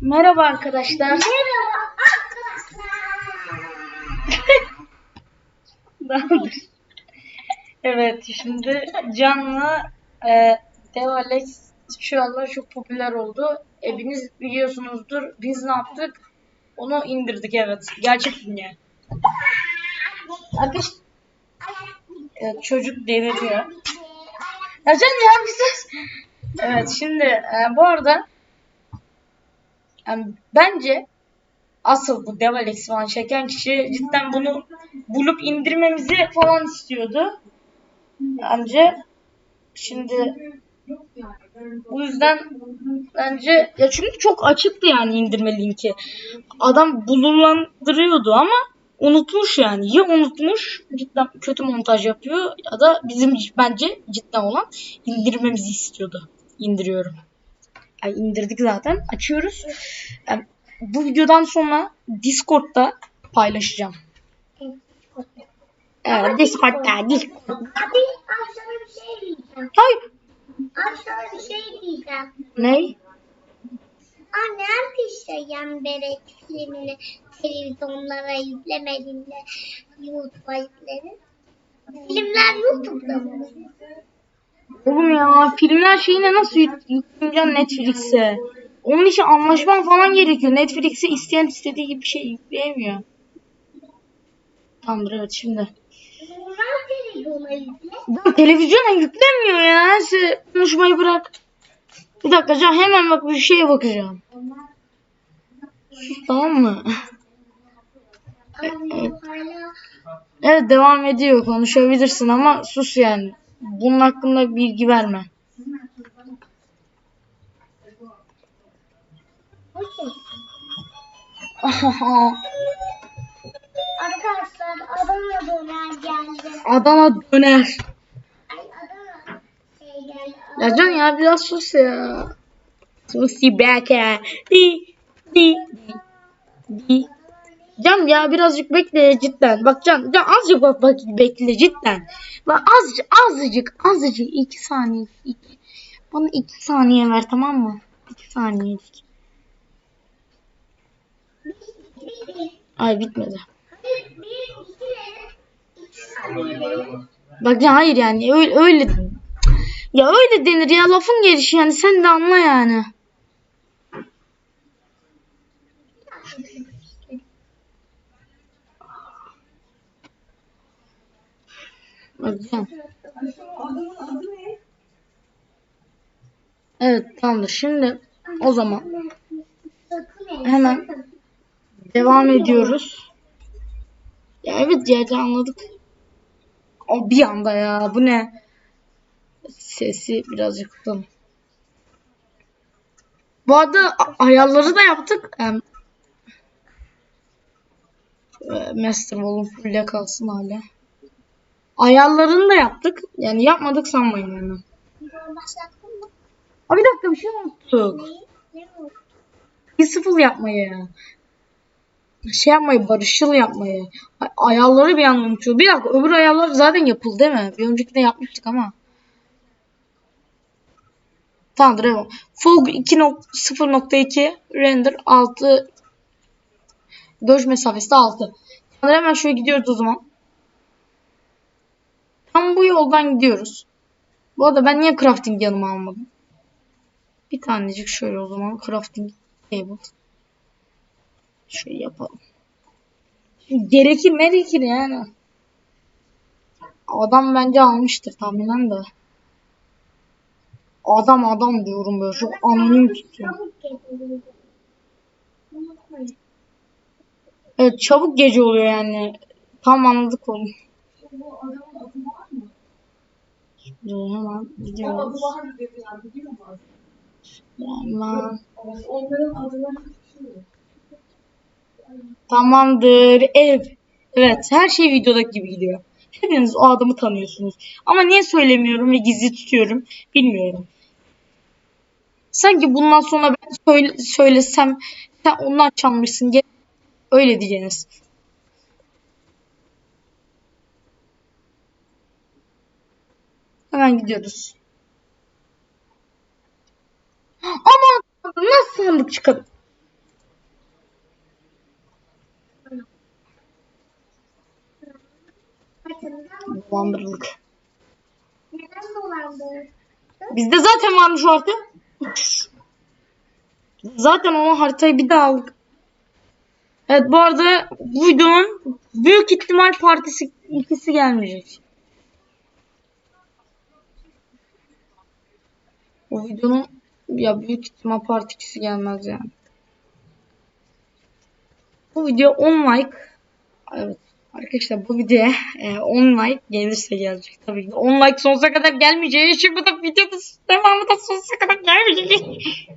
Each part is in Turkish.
Merhaba arkadaşlar. Merhaba Tamamdır. evet şimdi canlı e, Dev Alex şu anda çok popüler oldu. Hepiniz biliyorsunuzdur. Biz ne yaptık? Onu indirdik evet. Gerçek dünya. Arkadaş evet, çocuk deliriyor. Ya can ya bir sus. Evet şimdi e, bu arada yani bence asıl bu Devalex falan çeken kişi cidden bunu bulup indirmemizi falan istiyordu. Bence şimdi bu yüzden bence ya çünkü çok açıktı yani indirme linki. Adam bulurlandırıyordu ama unutmuş yani. Ya unutmuş cidden kötü montaj yapıyor ya da bizim bence cidden olan indirmemizi istiyordu. İndiriyorum. Yani indirdik zaten. Açıyoruz. Yani bu videodan sonra Discord'da paylaşacağım. Evet, Discord'da, Discord. Abi, abi sana bir şey diyeceğim. Hayır. Abi sana bir şey diyeceğim. Ne? Nerede işleyen Berek filmini televizyonlara yüklemedin de YouTube'a yükledin? Filmler YouTube'da mı? Oğlum ya filmler şeyine nasıl yük- yükleyeceğim Netflix'e? Onun için anlaşman falan gerekiyor. Netflix'e isteyen istediği gibi bir şey yükleyemiyor. Tamamdır evet şimdi. Bunlar televizyona yükle. Ben televizyona yüklemiyor ya. Sen konuşmayı bırak. Bir dakika can hemen bak bir şeye bakacağım. Sus tamam mı? Bu hala Evet devam ediyor konuşabilirsin ama sus yani. Bunun hakkında bilgi verme. Arkadaşlar Adana döner geldi. Adana döner. Ay Adana şey geldi. Ya can ya biraz sus ya. Sus belki. Di di di. Can ya birazcık bekle cidden. Bak Can, Can azıcık bak, bak bekle cidden. Bak azıcık azıcık azıcık iki saniye. Iki. Bana iki saniye ver tamam mı? İki saniyelik. Ay bitmedi. Saniye. Bak ya hayır yani öyle, öyle ya öyle denir ya lafın gelişi yani sen de anla yani. Ya. Evet tamamdır. Şimdi o zaman Hemen. devam ediyoruz. Ya evet ya anladık. O bir anda ya bu ne? Sesi birazcık kısalım. Bu arada ayarları da yaptık. E, Master Volume full'e kalsın hala. Ayarlarını da yaptık. Yani yapmadık sanmayın yani. Başlattın mı? Aa, bir dakika bir şey unuttuk. Ne? Bir sıfır yapmayı. Şey yapmayı, barışçıl yapmayı. Ay- Ayarları bir an unutuyor. Bir dakika öbür ayarlar zaten yapıldı değil mi? Bir öncekinde yapmıştık ama. Tamamdır evet. Fog 2.0.2 render 6 görüş mesafesi de 6. Tamamdır hemen şöyle gidiyoruz o zaman. Tam bu yoldan gidiyoruz. Bu arada ben niye crafting yanıma almadım? Bir tanecik şöyle o zaman crafting table. Şöyle yapalım. Gerekir merekir yani. Adam bence almıştır tahminen de. Adam adam diyorum böyle çok anonim tutuyor. Çabuk geliyor. Unutmayın. Evet çabuk gece oluyor yani. Tam anladık onu. Bu adamın adı var mı? Şimdi hemen gidiyoruz. var dediler biliyor musun? Hemen. Onların düşünüyorum. Tamamdır. Ev. Evet her şey videodaki gibi gidiyor. Hepiniz o adamı tanıyorsunuz. Ama niye söylemiyorum ve gizli tutuyorum bilmiyorum. Sanki bundan sonra ben söyle, söylesem sen onlar çalmışsın. Gel- Öyle diyeceğiniz. Hemen gidiyoruz. Aman nasıl sandık çıkalım? Dolandırılık. Neden dolandırılık? Bizde zaten varmış o harita. zaten o haritayı bir daha aldık. Evet bu arada bu videonun büyük ihtimal partisi ikisi gelmeyecek. Bu videonun ya büyük ihtimal part ikisi gelmez yani. Bu video 10 like. Evet. Arkadaşlar bu videoya e, 10 like gelirse gelecek tabii ki. 10 like sonsuza kadar gelmeyeceği için bu da videoda devamı da sonsuza kadar gelmeyecek.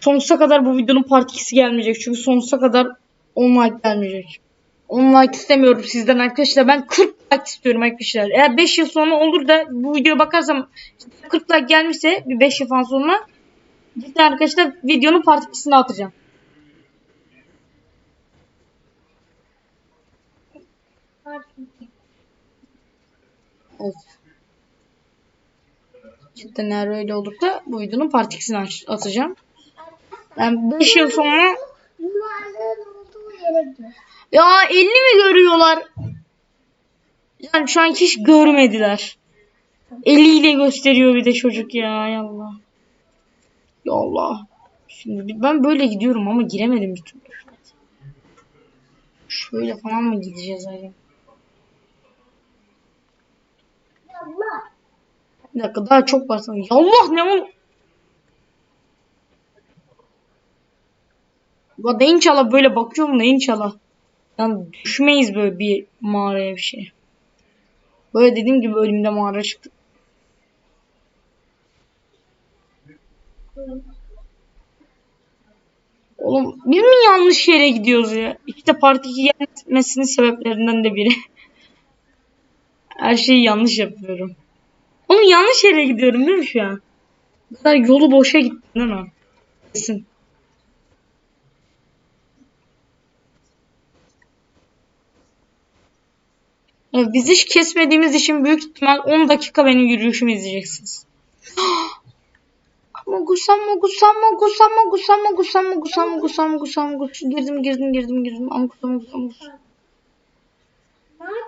sonsuza kadar bu videonun part 2'si gelmeyecek. Çünkü sonsuza kadar 10 like gelmeyecek. 10 like istemiyorum sizden arkadaşlar. Ben 40 like istiyorum arkadaşlar. Eğer 5 yıl sonra olur da bu videoya bakarsam 40 like gelmişse bir 5 yıl falan sonra cidden arkadaşlar videonun part 2'sini atacağım. Evet. Cidden eğer öyle olursa bu videonun part 2'sini aç- atacağım. Ben 5 yıl sonra ya 50 mi görüyorlar? Yani şu an hiç görmediler. Eliyle gösteriyor bir de çocuk ya. Ya Allah. Ya Allah. Şimdi ben böyle gidiyorum ama giremedim bir türlü. Şöyle falan mı gideceğiz acaba? Bir dakika daha çok var sanırım. Ya Allah ne ol? Ya da inşallah böyle bakıyorum da inşallah. Yani düşmeyiz böyle bir mağaraya bir şey. Böyle dediğim gibi önümde mağara çıktı. Oğlum biz mi yanlış yere gidiyoruz ya? İşte part 2 gelmesinin sebeplerinden de biri. Her şeyi yanlış yapıyorum. Oğlum yanlış yere gidiyorum değil mi şu an? Bu kadar yolu boşa gittim değil mi? Kesin. Biz hiç kesmediğimiz için büyük ihtimal 10 dakika benim yürüyüşümü izleyeceksiniz. Mogusam mogusam mogusam mogusam mogusam mogusam mogusam mogusam mogusam. Girdim girdim girdim girdim. Mogusam mogusam mogusam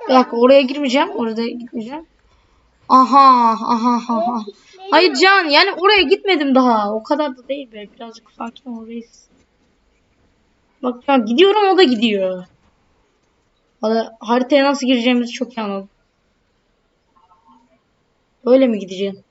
bir dakika oraya girmeyeceğim. Orada gitmeyeceğim. Aha aha aha hayır Can yani oraya gitmedim daha. O kadar da değil be. Birazcık sakin ol reis. Bak ya gidiyorum o da gidiyor Valla haritaya nasıl gireceğimizi çok iyi anladım. Böyle mi gideceğim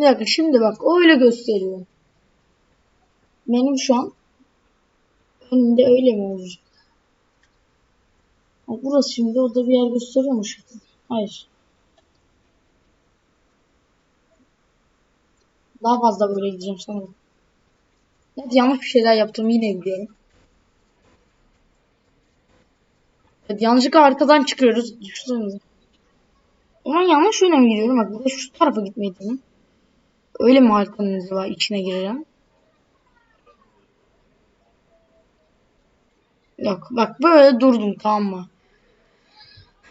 Bir dakika şimdi bak o öyle gösteriyor. Benim şu an önümde öyle mi olacak? Ha, burası şimdi orada bir yer gösteriyor mu? Hayır. Daha fazla böyle gideceğim sanırım. Evet yanlış bir şeyler yaptım yine biliyorum. Evet yanlışlıkla arkadan çıkıyoruz. Düşünsenize. Ama yanlış yöne mi gidiyorum? Bak burada şu tarafa gitmeyi dedim. Öyle mi haritanın acaba içine gireceğim? Yok bak böyle durdum tamam mı?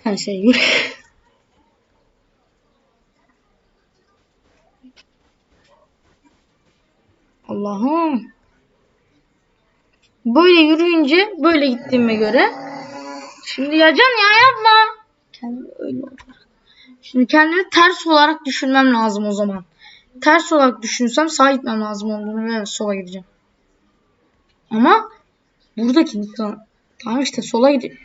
Her şey yürü. Allah'ım. Böyle yürüyünce böyle gittiğime göre. Şimdi ya Can ya yapma. Kendi öyle oldu. Şimdi kendimi ters olarak düşünmem lazım o zaman. Ters olarak düşünsem sağa gitmem lazım olduğunu ve sola gideceğim. Ama buradaki tamam işte sola gideyim.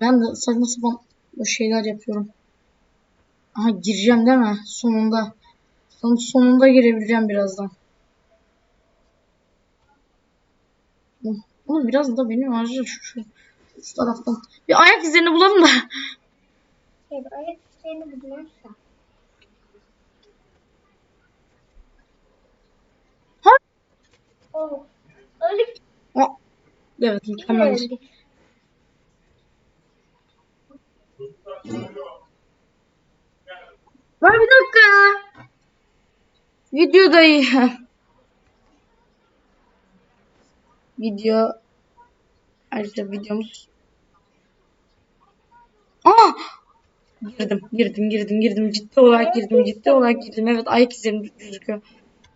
Ben de saçma sapan o şeyler yapıyorum. Aha gireceğim değil mi? Sonunda. Son, sonunda girebileceğim birazdan. Oğlum biraz da benim harcı şu, şu, şu taraftan. Bir ayak izlerini bulalım da. Evet, ayak izlerini bulursa. Oh. Öldük. O- Evet. Öldük. Var bir dakika. Videodayım. Video. Ayrıca videomuz. Aa! Girdim, girdim, girdim, girdim. Ciddi olarak girdim, ciddi olarak girdim. Evet, ayak izlerim gözüküyor.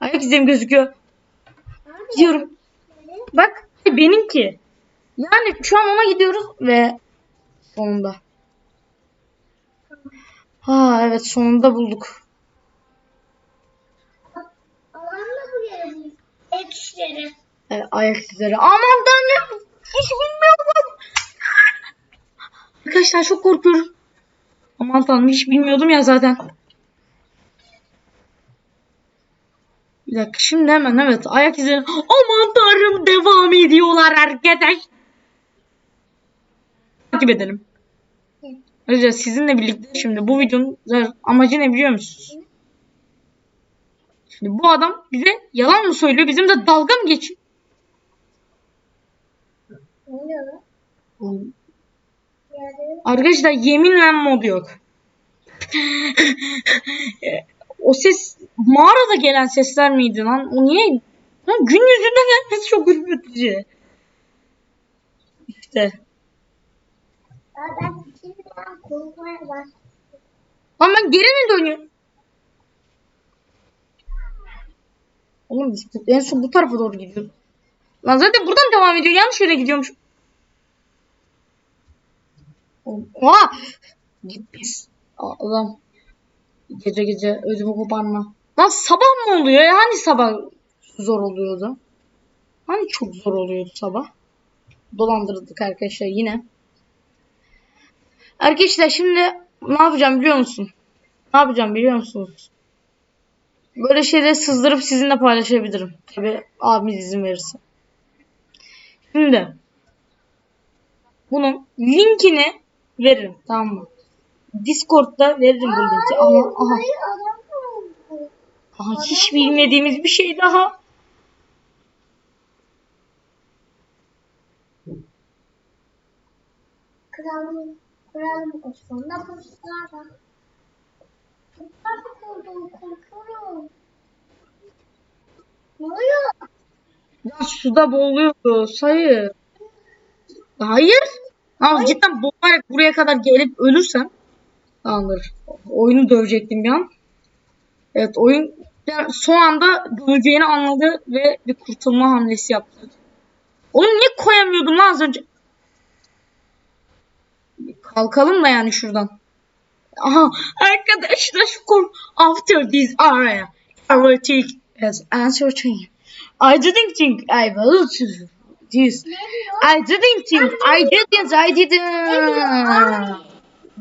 Ayak izlerim gözüküyor. Gidiyorum. Bak, benimki. Yani şu an ona gidiyoruz ve sonunda. Ha evet sonunda bulduk. Alanla bu yere bu. Ekşileri. Evet, ayak izleri. Aman tanrım. Hiç bilmiyordum. Arkadaşlar çok korkuyorum. Aman tanrım hiç bilmiyordum ya zaten. Dakika şimdi hemen evet ayak izleri. Aman tanrım devam ediyorlar arkadaş. Takip edelim. Ayrıca sizinle birlikte şimdi bu videonun amacı ne biliyor musunuz? Şimdi bu adam bize yalan mı söylüyor? Bizim de dalga mı geçiyor? Arkadaşlar yeminle mod yok. o ses mağarada gelen sesler miydi lan? O niye? Lan gün yüzünde gelmesi çok ürkütücü. İşte. Ben. Lan ben geri mi dönüyorum? Oğlum biz bu- en son bu tarafa doğru gidiyoruz. Lan zaten buradan devam ediyor. Yanlış yere gidiyormuş. Oha! Git pis. Adam. Gece gece ödümü koparma. Lan sabah mı oluyor? Hani sabah zor oluyordu? Hani çok zor oluyordu sabah? Dolandırıldık arkadaşlar yine. Arkadaşlar şimdi ne yapacağım biliyor musun? Ne yapacağım biliyor musunuz? Böyle şeyleri sızdırıp sizinle paylaşabilirim. Tabi abimiz izin verirse. Şimdi bunun linkini veririm tamam mı? Discord'da veririm bu linki ama aha. Aha hiç bilmediğimiz bir şey daha. Kralım, kralım Osman'da buluştular da. Çok korkuyorum, korkuyorum. Ne oluyor? Ya suda boğuluyoruz. Hayır. Hayır. Ama cidden boğularak buraya kadar gelip ölürsem tamamdır. Oyunu dövecektim bir an. Evet oyun son anda döveceğini anladı ve bir kurtulma hamlesi yaptı. Onu niye koyamıyordum lan az önce? Kalkalım da yani şuradan. Aha arkadaşlar şu kor after this area I will take as answer to you. I didn't think I will do this. I didn't think I didn't I didn't.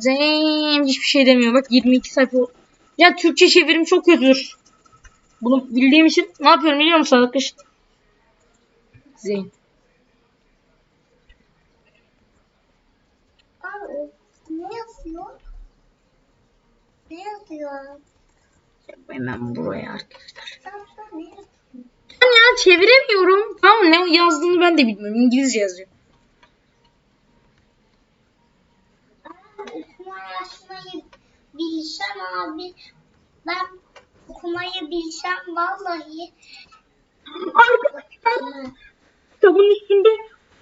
Damn hiçbir şey demiyor. Bak 22 sayfa. Ya Türkçe çevirim çok kötüdür. Bunu bildiğim için ne yapıyorum biliyor musun arkadaşlar? Zeyn. Abi, ne yazıyor? Ne yazıyor? Hemen buraya arkadaşlar. Ben ya çeviremiyorum. Tamam ne yazdığını ben de bilmiyorum. İngilizce yazıyor. Yazmayı bilsem abi. Ben okumayı bilsem vallahi. Arkadaşlar kitabın üstünde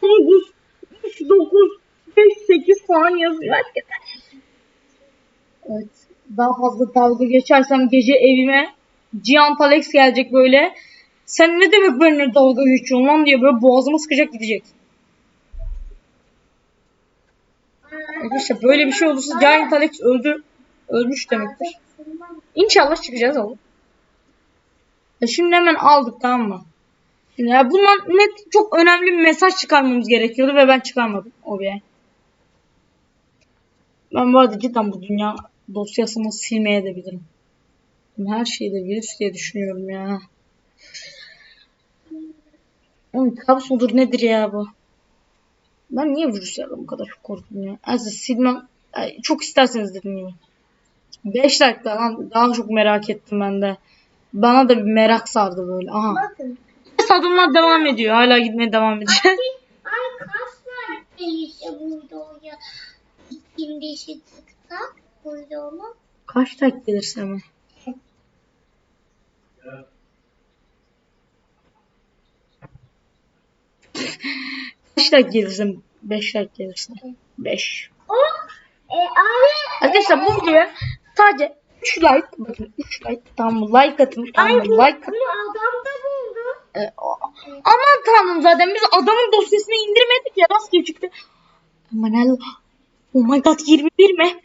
9, 3, 9, 5, 8 falan yazıyor arkadaşlar. Evet. Daha fazla dalga geçersem gece evime Cihan Alex gelecek böyle. Sen ne demek benimle dalga geçiyorsun lan diye böyle boğazıma sıkacak gidecek. Arkadaşlar böyle bir şey olursa Giant Alex öldü. Ölmüş demektir. İnşallah çıkacağız oğlum. Ya şimdi hemen aldık tamam mı? Şimdi ya bundan net çok önemli bir mesaj çıkarmamız gerekiyordu ve ben çıkarmadım oraya. Ben bu arada cidden bu dünya dosyasını silmeye de bilirim. Her şeyi de virüs diye düşünüyorum ya. Oğlum kabus mudur nedir ya bu? Ben niye virüslerden bu kadar korktum ya? Aslında silmem çok isterseniz dediğim gibi. 5 dakika lan daha çok merak ettim ben de. Bana da bir merak sardı böyle. Aha. Bakın. tadımlar devam ediyor. Hala gitmeye devam edecek. Ay kaç like gelirse burada o ya. İlk işi tıksak burada onu. Kaç like gelirse mi? Kaç like gelirse 5 like gelirse. 5. O e, abi Arkadaşlar bu videoya sadece 3 like bakın 3 like tamam? Like atın tamam? Ay bu, Like atın. adam da buldu. Ee, o- aman tanrım zaten biz adamın dosyasını indirmedik ya rastgele çıktı. Aman Allah. Oh my god 21 mi?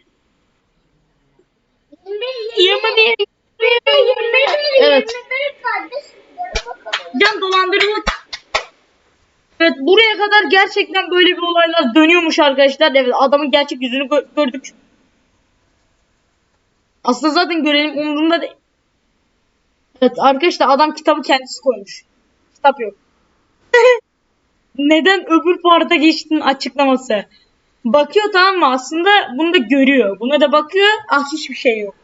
21 21. 21 Evet. 21 kardeşim. Bakalım. Can dolandırılık. Evet buraya kadar gerçekten böyle bir olaylar dönüyormuş arkadaşlar. Evet adamın gerçek yüzünü gö- gördük. Aslında zaten görelim umurumda değil. Evet arkadaşlar adam kitabı kendisi koymuş. Kitap yok. Neden öbür parta geçtiğinin açıklaması. Bakıyor tamam mı aslında bunu da görüyor. Buna da bakıyor ah hiçbir şey yok.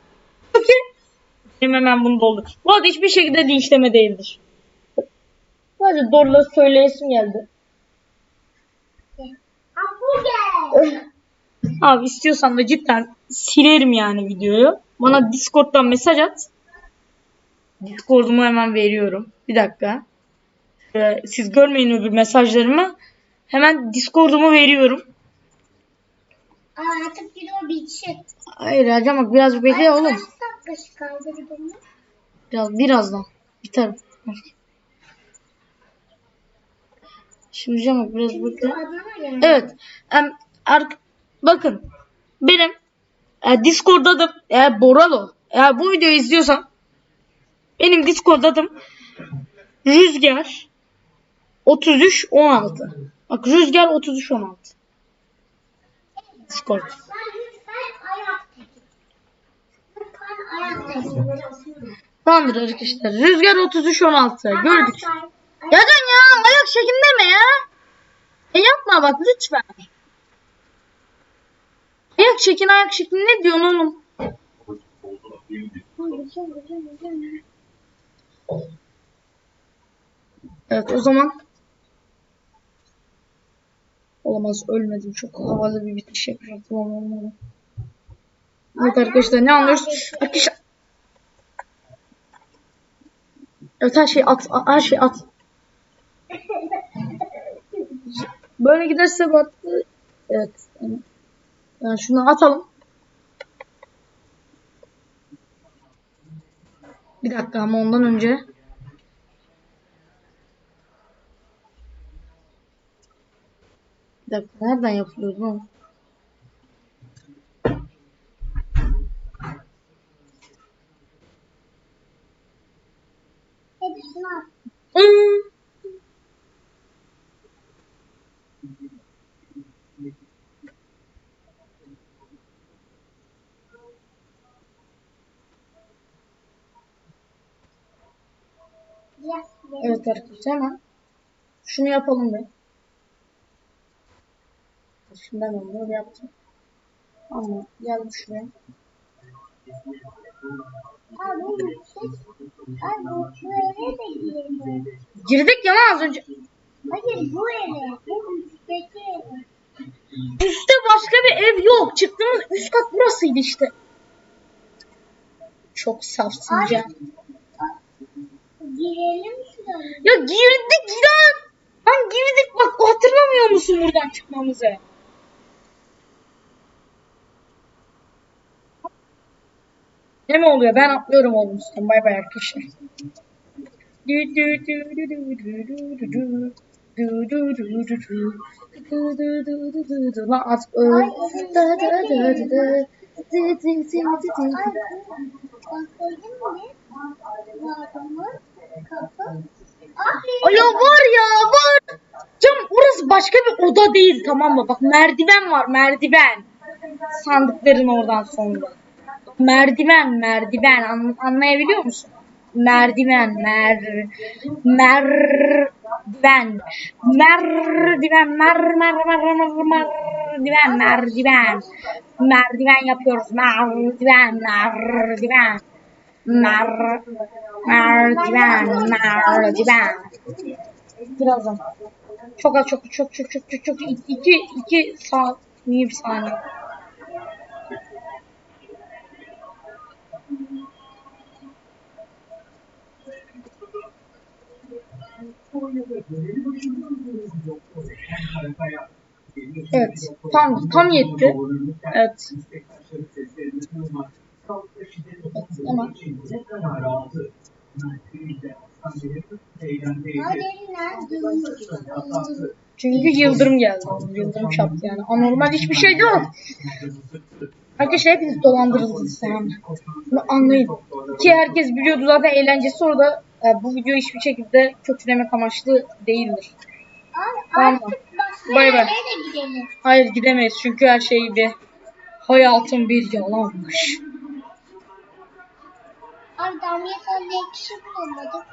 Peki. Benim hemen bunu doldu. Bu arada hiçbir şekilde linçleme değildir. Sadece doğruları söyleyesim geldi. Abi istiyorsan da cidden silerim yani videoyu. Bana Discord'dan mesaj at. Discord'umu hemen veriyorum. Bir dakika. Şöyle siz görmeyin öbür mesajlarımı. Hemen Discord'umu veriyorum. Aa, artık video bitecek. Hayır Ercan biraz bekle oğlum. Kaldı videonun? Biraz birazdan. Biter. Şimdi bak biraz bekle. Evet. Ark- bakın. Benim e, Discord adım eğer Boralo. Eğer bu videoyu izliyorsan benim Discord adım Rüzgar 33 16. Bak Rüzgar 33 16. Discord. Tamamdır arkadaşlar. Rüzgar 33 16. Gördük. Ya ya ayak şeklinde mi ya? E yapma bak lütfen. Ayak şekin ayak şeklin ne diyorsun oğlum? Evet o zaman Olamaz ölmedim. Çok havalı bir bitiş yapacağım. Tamam olmalı. Evet arkadaşlar ne anlıyoruz? Arkadaşlar Evet her şey at. Her şey at. Böyle giderse battı. Evet. Yani şunu atalım. Bir dakika ama ondan önce. Bir dakika nereden yapılıyor bu? hepsini at. Evet arkadaşlar hemen şunu yapalım bir. Şimdi ben onu yaptım. Ama geldim şuraya. Girdik ya lan az önce. Hayır bu eve. Bu üstteki eve. Üstte başka bir ev yok. Çıktığımız üst kat burasıydı işte. Çok safsın Ay. Girelim şuradan. Ya girdik lan. Lan girdik bak hatırlamıyor musun buradan çıkmamızı? Ne mi oluyor? Ben atlıyorum oğlum üstten. Bay bay arkadaşlar. Lan at öl. Ay, ya var ya var. Cam orası başka bir oda değil tamam mı? Bak merdiven var merdiven. Sandıkların oradan sonra. Merdiven merdiven An- anlayabiliyor musun? Merdiven mer merdiven merdiven mer mer mer mer merdiven merdiven merdiven yapıyoruz merdiven merdiven mer Merdiven, merdiven. Birazdan. Çok az, çok çok çok çok çok çok iki iki saat bir saniye. Evet, tam tam yetti. Evet. Tamam. Çünkü yıldırım geldi. Yıldırım çarptı yani. Anormal hiçbir şey yok. Arkadaşlar hepiniz dolandırıldınız mı? Bunu anlayın. Ki herkes biliyordu zaten eğlencesi orada. E, bu video hiçbir şekilde kötülemek amaçlı değildir. Tamam. Bay bay. Hayır gidemeyiz çünkü her şey bir hayatın bir yalanmış. Abi Damla'ya de ekşi bulamadık.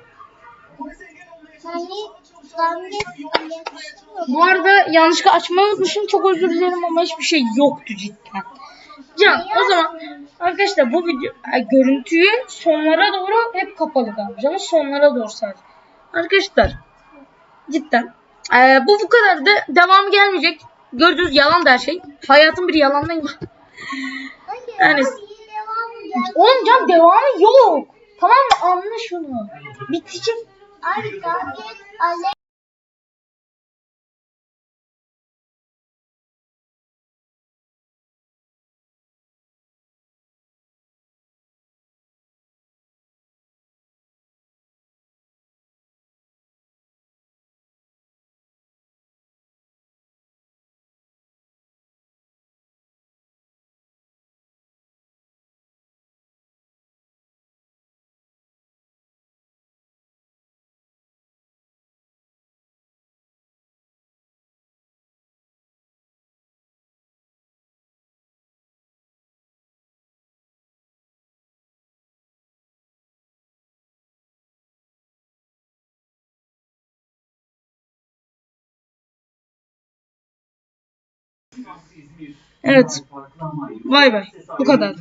Damla'ya bulamadık. Bu arada yanlışlıkla açmayı unutmuşum. Çok özür dilerim ama hiçbir şey yoktu cidden. Can o zaman arkadaşlar bu video görüntüyü sonlara doğru hep kapalı kalacağım. Sonlara doğru sadece. Arkadaşlar cidden e, bu bu kadar da devamı gelmeyecek. Gördüğünüz yalan da her şey. Hayatın bir yalandan Yani- Oğlum can devamı yok. Tamam mı? Anla şunu. Bitecek. Abi Evet. Vay be. Bu kadar.